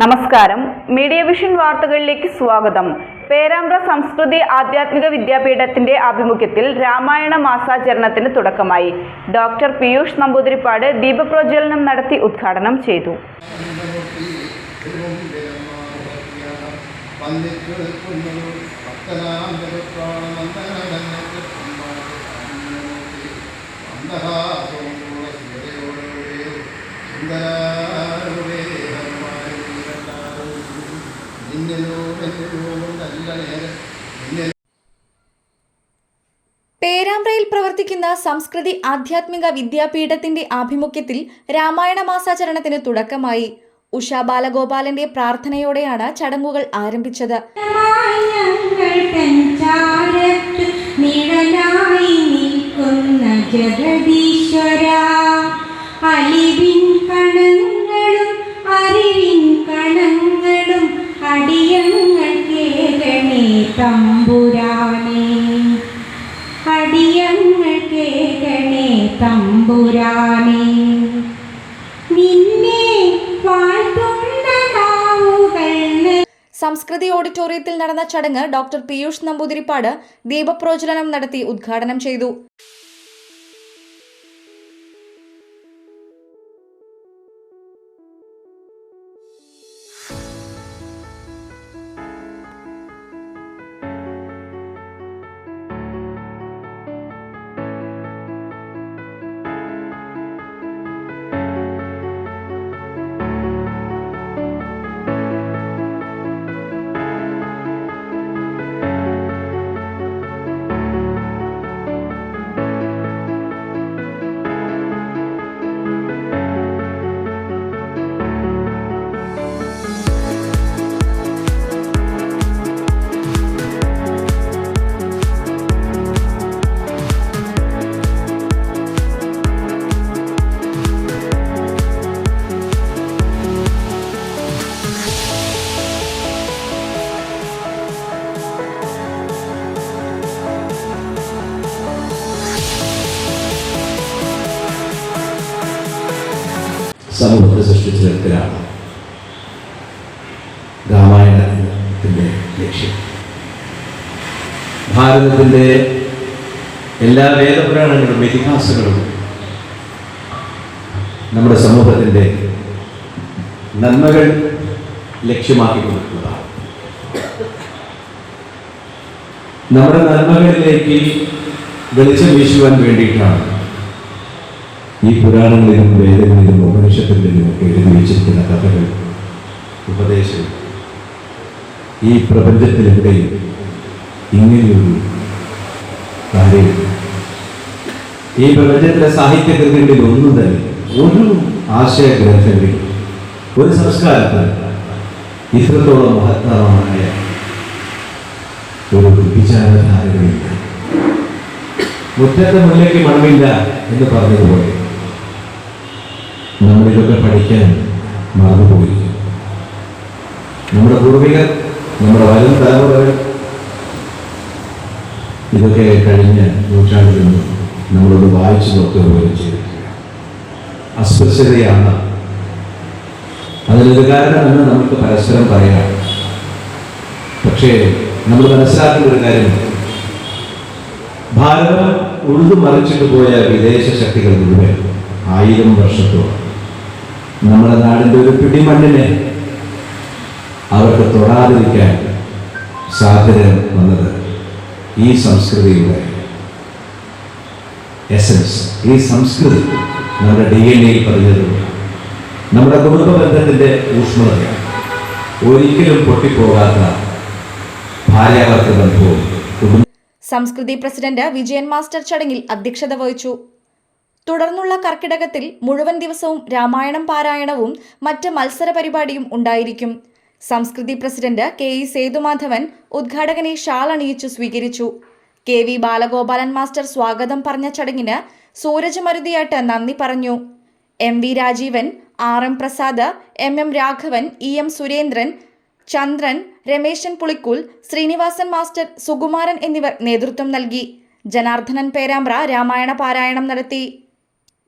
നമസ്കാരം. Media vision വാർത്തകളിലേക്ക് സ്വാഗതം. പേരാമ്പ്ര സംസ്കൃതി ആധ്യാത്മിക വിദ്യാപീഠത്തിന്റെ ആഭിമുഖ്യത്തിൽ രാമായണ മാസാചരണത്തിന് തുടക്കമായി. ഡോക്ടർ പീയൂഷ് നമ്പൂതിരിപ്പാട് ദീപപ്രജ്വലനം നടത്തി ഉദ്ഘാടനം ചെയ്തു ും. പേരാമ്പ്രയിൽ പ്രവർത്തിക്കുന്ന സംസ്കൃതി ആധ്യാത്മിക വിദ്യാപീഠത്തിന്റെ ആഭിമുഖ്യത്തിൽ രാമായണ മാസാചരണത്തിന് തുടക്കമായി. ഉഷ ബാലഗോപാലന്റെ പ്രാർത്ഥനയോടെയാണ് ചടങ്ങുകൾ ആരംഭിച്ചത്. തമ്പുരാനേ. നിന്നെ സംസ്കൃതി ഓഡിറ്റോറിയത്തിൽ നടന്ന ചടങ്ങ് ഡോക്ടർ പീയൂഷ് നമ്പൂതിരിപ്പാട് ദീപപ്രോജ്വലനം നടത്തി ഉദ്ഘാടനം ചെയ്തു. സമൂഹത്തെ സൃഷ്ടിച്ചു നിർത്തലാണ് രാമായണത്തിന്റെ ലക്ഷ്യം. ഭാരതത്തിന്റെ എല്ലാ വേദപുരാണങ്ങളും ഇതിഹാസങ്ങളും നമ്മുടെ സമൂഹത്തിന്റെ നന്മകൾ ലക്ഷ്യമാക്കി കൊടുക്കുന്നതാണ്. നമ്മുടെ നന്മകളിലേക്ക് വെളിച്ചം വീശുവാൻ വേണ്ടിയിട്ടാണ് ഈ പുരാണങ്ങളിലും വേദങ്ങളിലും ഉപനിഷത്തിലും ഒക്കെ എഴുതി വെച്ചിരിക്കുന്ന കഥകൾ ഉപദേശം ഈ പ്രപഞ്ചത്തിലെവിടെയും ഇങ്ങനെയൊരു കാര്യം. ഈ പ്രപഞ്ചത്തിലെ സാഹിത്യകൃതികളിൽ ഒന്നും തന്നെ ഒരു ആശയഗ്രന്ഥങ്ങളിൽ ഒരു സംസ്കാരത്തിൽ ഇത്രത്തോളം മഹത്തരമായ ഒരു വിചാരധാരകളില്ല. മുറ്റത്തെ മുല്ലയ്ക്ക് മണമില്ല എന്ന് പറഞ്ഞതുപോലെ നമ്മളിതൊക്കെ പഠിക്കാൻ മറന്നുപോയി. നമ്മുടെ പൂർവികർ നമ്മുടെ വരും തലമുറകൾ ഇതൊക്കെ കഴിഞ്ഞ നൂറ്റാണ്ടിൽ നിന്ന് നമ്മളൊന്ന് വായിച്ചു നോക്കുക പോലും ചെയ്തിട്ടില്ല. അസ്വസ്ഥതയാണ് അതിനൊരു കാരണമെന്ന് നമുക്ക് പരസ്പരം പറയാം. പക്ഷേ നമ്മൾ മനസ്സിലാക്കുന്ന ഒരു കാര്യം. ഭാരതം ഉഴുതു മറിച്ചിട്ട് പോയ വിദേശ ശക്തികൾ മുഴുവൻ ആയിരം വർഷത്തോളം നമ്മുടെ നാടിന്റെ ഒരു പിടി മണ്ണിനെ അവർക്ക് തൊടാതിരിക്കാൻ സാധ്യത വന്നത് ഈ സംസ്കൃതിയുടെ എസൻസ് ഈ സംസ്കൃതി നമ്മുടെ ഡി എൻ എയിൽ പറഞ്ഞത് നമ്മുടെ കുടുംബ ബന്ധത്തിന്റെ ഊഷ്മളത ഒരിക്കലും പൊട്ടിപ്പോകാത്ത ഭാര്യാഭർത്തൃ ബന്ധവും സംസ്കൃതി പ്രസിഡന്റ് വിജയൻ മാസ്റ്റർ ചടങ്ങിൽ അധ്യക്ഷത വഹിച്ചു. തുടർന്നുള്ള കർക്കിടകത്തിൽ മുഴുവൻ ദിവസവും രാമായണം പാരായണവും മറ്റ് മത്സര പരിപാടിയും ഉണ്ടായിരിക്കും. Samskriti president K E Sethumadhavan ഉദ്ഘാടകനെ shawl അണിയിച്ചു സ്വീകരിച്ചു. കെ വി ബാലഗോപാലൻ മാസ്റ്റർ സ്വാഗതം പറഞ്ഞ ചടങ്ങിന് സൂരജ് മരുതിയാട്ട് നന്ദി പറഞ്ഞു. M V Rajeevan R M Prasad M M Raghavan E M Surendran Chandran Rameshan Pulikkul Srinivasan master Sukumaran എന്നിവർ നേതൃത്വം നൽകി. ജനാർദ്ദനൻ പേരാമ്പ്ര രാമായണ പാരായണം നടത്തി.